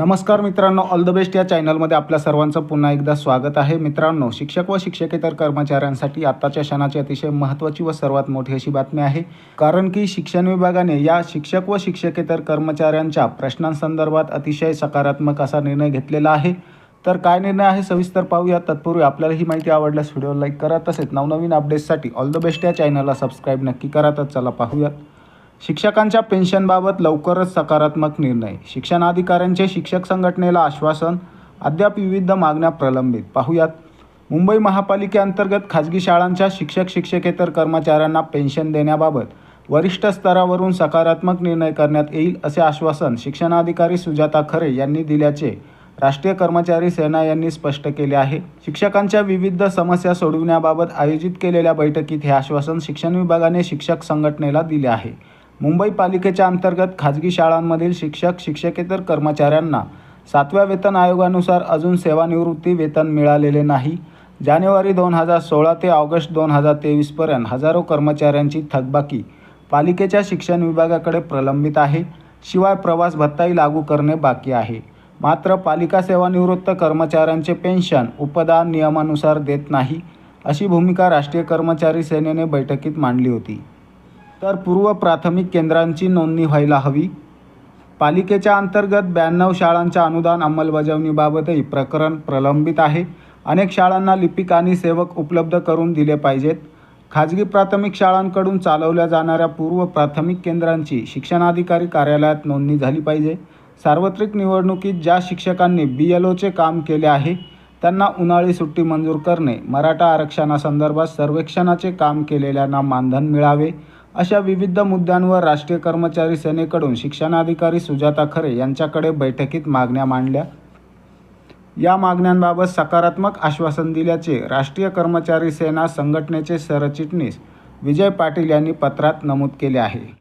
नमस्कार मित्रांनो all the best या चॅनलमध्ये आपल्या सर्वांचं पुन्हा एकदा स्वागत आहे. मित्रांनो शिक्षक व शिक्षकेतर कर्मचाऱ्यांसाठी आत्ताच्या क्षणाची अतिशय महत्त्वाची व सर्वात मोठी अशी बातमी आहे. कारण की शिक्षण विभागाने या शिक्षक व शिक्षकेतर कर्मचाऱ्यांच्या प्रश्नांसंदर्भात अतिशय सकारात्मक असा निर्णय घेतलेला आहे. तर काय निर्णय आहे सविस्तर पाहूया तत्पूर्वी आपल्याला ही माहिती आवडल्यास व्हिडिओ लाईक करा. तसेच नवनवीन अपडेट्ससाठी ऑल द बेस्ट या चॅनलला सबस्क्राईब नक्की करा. तर चला पाहूयात. शिक्षकांच्या पेन्शनबाबत लवकरच सकारात्मक निर्णय. शिक्षणाधिकाऱ्यांचे शिक्षक संघटनेला आश्वासन अद्याप विविध मागण्या प्रलंबित. पाहूयात. मुंबई महापालिकेअंतर्गत खाजगी शाळांच्या शिक्षक शिक्षकेतर कर्मचाऱ्यांना पेन्शन देण्याबाबत वरिष्ठ स्तरावरून सकारात्मक निर्णय करण्यात येईल असे आश्वासन शिक्षणाधिकारी सुजाता खरे यांनी दिल्याचे राष्ट्रीय कर्मचारी सेना यांनी स्पष्ट केले आहे. शिक्षकांच्या विविध समस्या सोडविण्याबाबत आयोजित केलेल्या बैठकीत हे आश्वासन शिक्षण विभागाने शिक्षक संघटनेला दिले आहे. मुंबई पालिकेच्या अंतर्गत खाजगी शाळांमधील शिक्षक शिक्षकेतर कर्मचाऱ्यांना सातव्या वेतन आयोगानुसार अजून सेवानिवृत्ती वेतन मिळालेले नाही. जानेवारी दोन हजार सोळा ते ऑगस्ट दोन हजार तेवीसपर्यंत हजारो कर्मचाऱ्यांची थकबाकी पालिकेच्या शिक्षण विभागाकडे प्रलंबित आहे. शिवाय प्रवास भत्ताही लागू करणे बाकी आहे. मात्र पालिका सेवानिवृत्त कर्मचाऱ्यांचे पेन्शन उपदान नियमानुसार देत नाही अशी भूमिका राष्ट्रीय कर्मचारी सेनेने बैठकीत मांडली होती. तर पूर्व प्राथमिक केंद्रांची नोंदणी व्हायला हवी. पालिकेच्या अंतर्गत ब्याण्णव शाळांच्या अनुदान अंमलबजावणीबाबतही प्रकरण प्रलंबित आहे. अनेक शाळांना लिपिक आणि सेवक उपलब्ध करून दिले पाहिजेत. खाजगी प्राथमिक शाळांकडून चालवल्या जाणाऱ्या पूर्व प्राथमिक केंद्रांची शिक्षणाधिकारी कार्यालयात नोंदणी झाली पाहिजे. सार्वत्रिक निवडणुकीत ज्या शिक्षकांनी बी एल ओचे काम केले आहे त्यांना उन्हाळी सुट्टी मंजूर करणे मराठा आरक्षणासंदर्भात सर्वेक्षणाचे काम केलेल्यांना मानधन मिळावे. अशा विविध मुद्द्यांवर राष्ट्रीय कर्मचारी सेनेकडून शिक्षणाधिकारी सुजाता खरे यांच्याकडे बैठकीत मागण्या मांडल्या. या मागण्यांबाबत सकारात्मक आश्वासन दिल्याचे राष्ट्रीय कर्मचारी सेना संघटनेचे सरचिटणीस विजय पाटील यांनी पत्रात नमूद केले आहे.